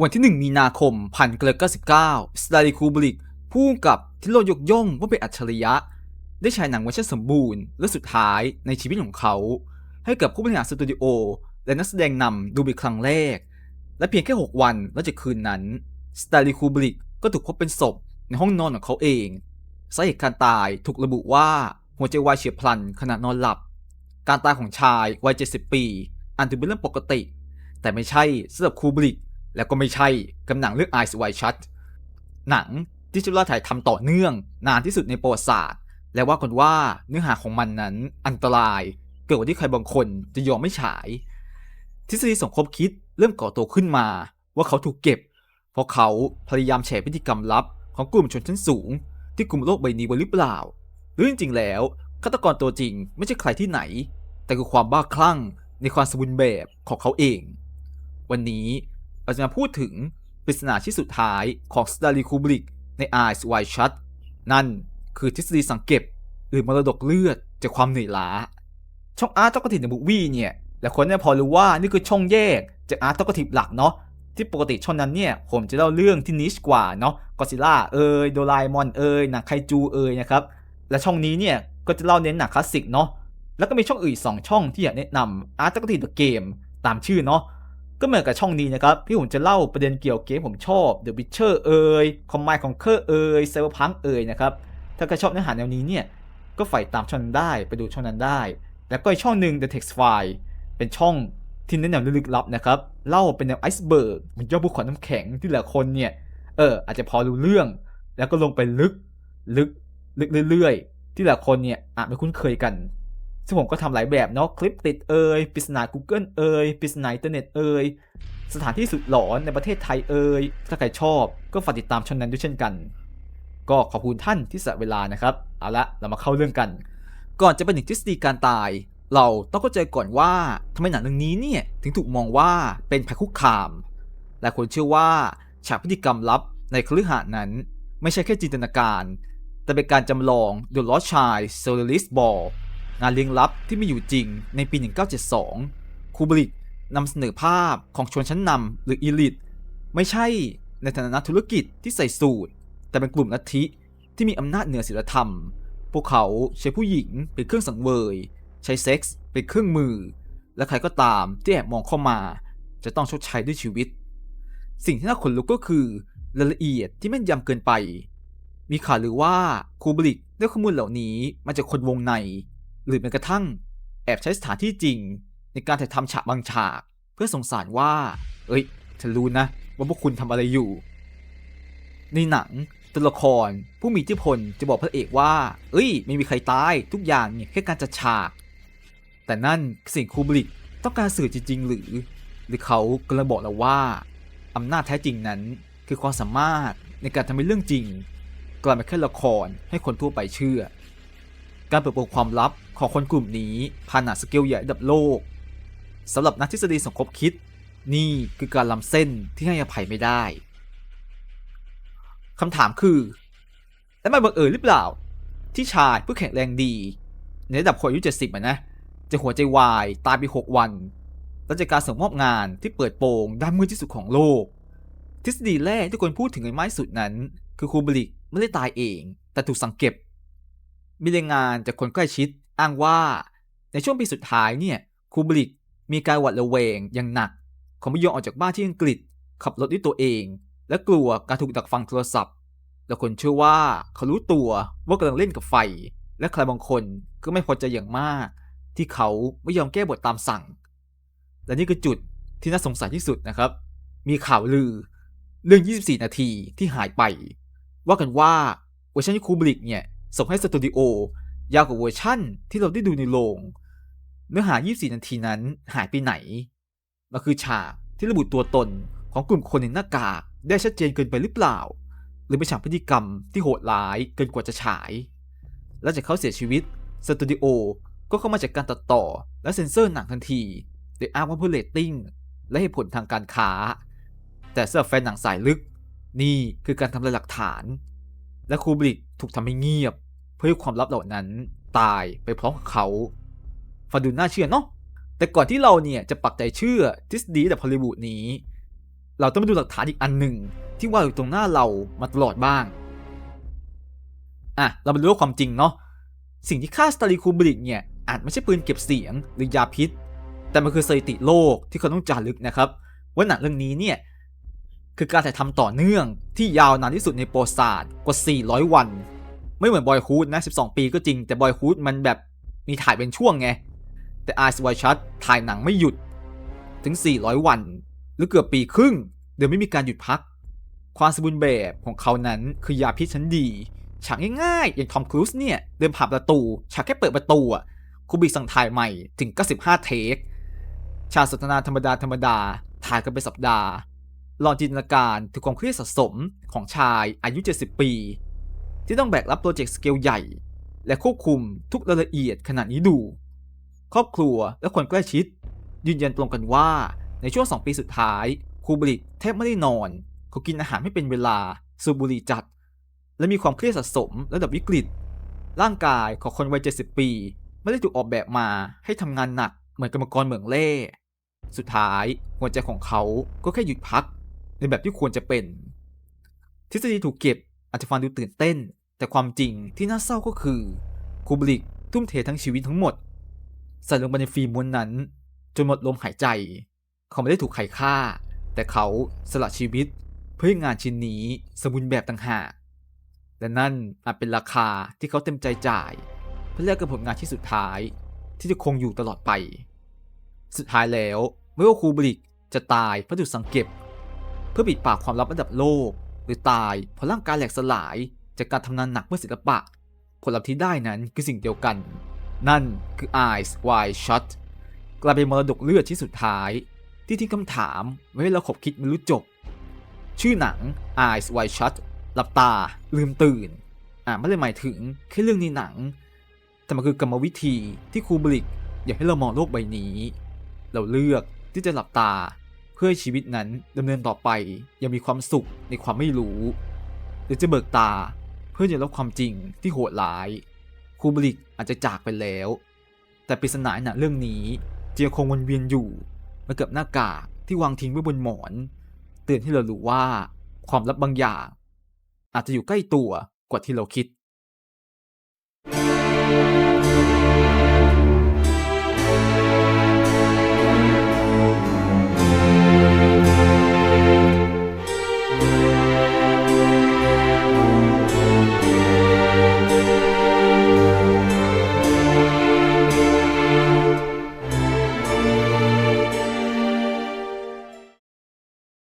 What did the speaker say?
วันที่ 1 มีนาคม 1999 สตาลีคูบริก ผู้กับที่โลกยกย่องว่าเป็นอัจฉริยะ ได้ฉายหนังเวอร์ชันสมบูรณ์และสุดท้ายในชีวิตของเขา ให้กับผู้บริหารสตูดิโอ และนักแสดงนำดูเป็นครั้งแรก และเพียงแค่ 6 วันหลังจากคืนนั้น สตาลีคูบริกก็ถูกพบเป็นศพในห้องนอนของเขาเอง สาเหตุการตายถูกระบุว่าหัวใจวายเฉียบพลันขณะนอนหลับ การตายของชายวัย 70 ปีอาจถือเป็นเรื่องปกติ แต่ไม่ใช่สำหรับคูบริก แล้วก็ไม่ใช่กับหนังเรื่อง Eyes Wide Shut หนังที่ช้เวลาถ่ายทำต่อเนื่อง นานที่สุดในประวัติศาสตร์ และว่ากันว่าเนื้อหาของมันนั้นอันตราย เกิดกว่าที่ใครบางคนจะยอมไม่ฉาย ทฤษฎีสมคบคิดเริ่มก่อตัวขึ้นมา ว่าเขาถูกเก็บ เพราะเขาพยายามแฉพฤติกรรมลับ ของกลุ่มชนชั้นสูง ที่กลุ่มโลกใบนี้ไว้หรือเปล่า หรือจริงๆแล้วฆาตกรตัวจริงไม่ใช่ใครที่ไหน แต่คือความบ้าคลั่งในความสมบูรณ์แบบของเขาเอง วันนี้ เราจะมาพูดถึงปริศนาที่สุดท้ายของสตาลีคูบริกใน Eyes Wide Shut นั่นคือทฤษฎีสังเก็บ หรือมรดกเลือดจากความเหนื่อยล้า ช่องอาร์ตตอกติในบุวี่เนี่ยหลายคนเนี่ยพอรู้ว่านี่คือช่องแยกจากอาร์ตตอกติหลักเนาะที่ปกติช่องนั้นเนี่ยผมจะเล่าเรื่องที่นิชกว่าเนาะกอซิล่าเอ่ยโดราเอมอนเอ่ยหนังไคจูเอ่ยนะครับและช่องนี้เนี่ยก็จะเล่าเน้นหนังคลาสสิกเนาะแล้วก็มีช่องอื่นสองช่องที่อยากแนะนำอาร์ตตอกติเดอะเกมตามชื่อเนาะ ก็เหมือนกับช่องนี้นะครับที่ผมจะเล่าประเด็นเกี่ยวกับเกมผมชอบ The Witcher เอ่ย Command Conquer เอ่ย Cyberpunk เอ่ยนะครับถ้าใครชอบเนื้อหาแนวนี้เนี่ยก็ฝ่ายตามช่องนั้นได้ไปดูช่องนั้นได้ แล้วก็อีกช่องหนึ่ง The Text File เป็นช่องที่เน้นแนวลึกลับนะครับเล่าเป็นแนวไอซ์เบิร์กมันยอดภูเขาน้ำแข็งที่หลายคนเนี่ยเอออาจจะพอรู้เรื่อง แล้วก็ลงไปลึกลึกลึกเรื่อยๆ ที่หลายคนเนี่ยอาจไม่คุ้นเคยกัน ซึ่งผมก็ทำหลายแบบเนาะคลิปติดเอ่ยปริศนา Google เอ่ยปริศนาอินเทอร์เน็ตเอ่ยสถานที่สุดหลอนในประเทศไทยเอ่ยถ้าใครชอบก็ฝากติดตามช่องนั้นด้วยเช่นกัน ก็ขอบคุณท่านที่สละเวลานะครับเอาละเรามาเข้าเรื่องกัน ก่อนจะไปถึงทฤษฎีการตาย เราต้องเข้าใจก่อนว่าทำไมหนังเรื่องนี้เนี่ยถึงถูกมองว่าเป็นภัยคุกคามหลายคนเชื่อว่าฉากพฤติกรรมลับในคฤหาสน์นั้น ไม่ใช่แค่จินตนาการ แต่เป็นการจำลอง The Lost Child s o l i s Ball งานเลี้ยงลับที่มีอยู่จริงในปี 1972 คูบริกนำเสนอภาพของชนชั้นนำหรืออีลิทไม่ใช่ในฐานะธุรกิจที่ใส่สูตร แต่เป็นกลุ่มลัทธิที่มีอำนาจเหนือศีลธรรม พวกเขาใช้ผู้หญิงเป็นเครื่องสังเวย ใช้เซ็กส์เป็นเครื่องมือ และใครก็ตามที่แอบมองเข้ามา จะต้องชดใช้ด้วยชีวิต สิ่งที่น่าขนลุกก็คือรายละเอียดที่แม่นยำเกินไป มีข่าวหรือว่าคูบริกได้ข้อมูลเหล่านี้มาจากคนวงใน หรือแม้กระทั่งแอบใช้สถานที่จริง ในการถ่ายทำฉากบางฉาก เพื่อสงสารว่า เอ้ยฉันรู้นะ ว่าพวกคุณทำอะไรอยู่ ในหนังตัวละครผู้มีอิทธิพลจะบอกพระเอกว่า เอ้ย ไม่มีใครตายทุกอย่างเนี่ยแค่การจัดฉาก แต่นั่นสิ่งคูบริกต้องการสื่อจริง ๆ หรือ หรือเขากำลังบอกเราว่าอำนาจแท้จริงนั้นคือความสามารถในการทำให้เรื่องจริง กลายเป็นแค่ละครให้คนทั่วไปเชื่อ การเปิดโปงความลับ ของคนกลุ่มนี้ผ่านหนังสเกลใหญ่ระดับโลกสำหรับนักทฤษฎีสมคบคิด นี่คือการล้ำเส้นที่ให้อภัยไม่ได้คำถามคือแล้วมันบังเอิญหรือเปล่า ที่ชายผู้แข็งแรงดี ในระดับคนอายุ70อะนะจะหัวใจวายตายไป6วันหลังจากการส่งมอบงานที่เปิดโปงด้านมืดที่สุดของโลก ทฤษฎีแรกที่คนพูดถึงในไม้สุดนั้น คือคูบริกไม่ได้ตายเอง แต่ถูกสังเก็บ มีรายงานจากคนใกล้ชิด อ้างว่าในช่วงปีสุดท้ายเนี่ยคูบริกมีการหวาดระแวงอย่างหนักเขาไม่ยอมออกจากบ้านที่อังกฤษ ขับรถด้วยตัวเอง และกลัวการถูกดักฟังโทรศัพท์ และคนเชื่อว่าเขารู้ตัวว่ากำลังเล่นกับไฟ และใครบางคนก็ไม่พอใจอย่างมาก ที่เขาไม่ยอมแก้บทตามสั่ง และนี่คือจุดที่น่าสงสัยที่สุดนะครับ มีข่าวลือเรื่อง 24 นาทีที่หายไป ว่ากันว่าเวอร์ชันที่คูบริกเนี่ยส่งให้สตูดิโอ ยาวกว่าเวอร์ชั่นที่เราได้ดูในโรง เนื้อหา 24 นาทีนั้นหายไปไหน มันคือฉากที่ระบุตัวตนของกลุ่มคนในหน้ากากได้ชัดเจนเกินไปหรือเปล่า หรือเป็นฉากพฤติกรรมที่โหดร้ายเกินกว่าจะฉาย และจากเขาเสียชีวิตสตูดิโอก็เข้ามาจากการตัดต่อและเซ็นเซอร์หนังทันทีโดยอ้างว่าเพื่อเรตติ้งและเหตุผลทางการค้า แต่สำหรับแฟนหนังสายลึก นี่คือการทำลายหลักฐาน และคูบริกถูกทำให้เงียบ พื่อให้ความลับเหล่านั้นตายไปพร้อมกับเขาฟังดูน่าเชื่อเนาะแต่ก่อนที่เราเนี่ยจะปักใจเชื่อทฤษฎีแบบฮอลลีวูดนี้ เราต้องมาดูหลักฐานอีกอันหนึ่งที่วางอยู่ตรงหน้าเรามาตลอดบ้างอะเรามาดูว่าความจริงเนาะสิ่งที่ฆ่าสตาลีคูบริกเนี่ยอาจไม่ใช่ปืนเก็บเสียงหรือยาพิษ แต่มันคือสถิติโลกที่เขาต้องจารึกนะครับว่าหนังเรื่องนี้เนี่ยคือการถ่ายทำต่อเนื่องที่ยาวนานที่สุดในประวัติศาสตร์กว่า 400 วัน ไม่เหมือนบอยฮูดนะ 12 ปีก็จริง แต่บอยฮูดมันแบบมีถ่ายเป็นช่วงไง แต่ Eyes Wide Shut ถ่ายหนังไม่หยุด ถึง 400 วัน หรือเกือบปีครึ่ง โดยไม่มีการหยุดพัก ความสมบูรณ์แบบของเขานั้นคือยาพิษชั้นดี ฉากง่ายๆ อย่างทอมครูซเนี่ย เดินผ่านประตู ฉากแค่เปิดประตูอะคูบิกสั่งถ่ายใหม่ถึง 95 เทค ฉากสนทนาธรรมดาธรรมดาถ่ายกันเป็นสัปดาห์ ลองจินตนาการถึงความเครียดสะสมของชายอายุ 70 ปี ที่ต้องแบกรับโปรเจกต์สเกลใหญ่ และควบคุมทุกรายละเอียดขนาดนี้ดู ครอบครัวและคนใกล้ชิด ยืนยันตรงกันว่าในช่วง 2 ปีสุดท้ายคูบริกแทบไม่ได้นอน เขากินอาหารไม่เป็นเวลาสูบบุหรี่จัด และมีความเครียดสะสมระดับวิกฤต ร่างกายของคนวัย 70 ปี ไม่ได้ถูกออกแบบมาให้ทำงานหนักเหมือนกรรมกรเหมืองเล่ สุดท้ายหัวใจของเขาก็แค่หยุดพัก ในแบบที่ควรจะเป็น ทฤษฎีถูกเก็บ อาจจะฟังดูตื่นเต้น แต่ความจริงที่น่าเศร้าก็คือคูบริกทุ่มเททั้งชีวิตทั้งหมด ใส่ลงไปในฟิล์มม้วนนั้น จนหมดลมหายใจ เขาไม่ได้ถูกใครฆ่า แต่เขาสละชีวิตเพื่องานชิ้นนี้สมบูรณ์แบบต่างหากและนั่นอาจเป็นราคาที่เขาเต็มใจจ่าย เพื่อแลกกับผลงานที่สุดท้าย ที่จะคงอยู่ตลอดไป สุดท้ายแล้วไม่ว่าคูบริกจะตายเพราะถูกสังเก็บ เพื่อปิดปากความลับระดับโลก หรือตายเพราะร่างกายแหลกสลายจากการทำงานหนักเพื่อศิลปะ ผลลัพธ์ที่ได้นั้นคือสิ่งเดียวกัน นั่นคือ Eyes Wide Shut กลายเป็นมรดกเลือดที่สุดท้าย ที่ทิ้งคำถามไว้ให้เราขบคิดไม่รู้จบ ชื่อหนัง Eyes Wide Shut หลับตา ลืมตื่น อ่าไม่ได้หมายถึงแค่เรื่องในหนัง แต่มันคือกรรมวิธีที่ครูบริก อยากให้เรามองโลกใบนี้ เราเลือกที่จะหลับตา เพื่อให้ชีวิตนั้นดำเนินต่อไปยังมีความสุขในความไม่รู้ หรือจะเบิกตาเพื่อจะรับความจริงที่โหดร้ายคูบริกอาจจะจากไปแล้ว แต่ปริศนาหนังเรื่องนี้จะยังคงวนเวียนอยู่เหมากับหน้ากากที่วางทิ้งไว้บนหมอน เตือนให้เรารู้ว่าความลับบางอย่าง อาจจะอยู่ใกล้ตัวกว่าที่เราคิด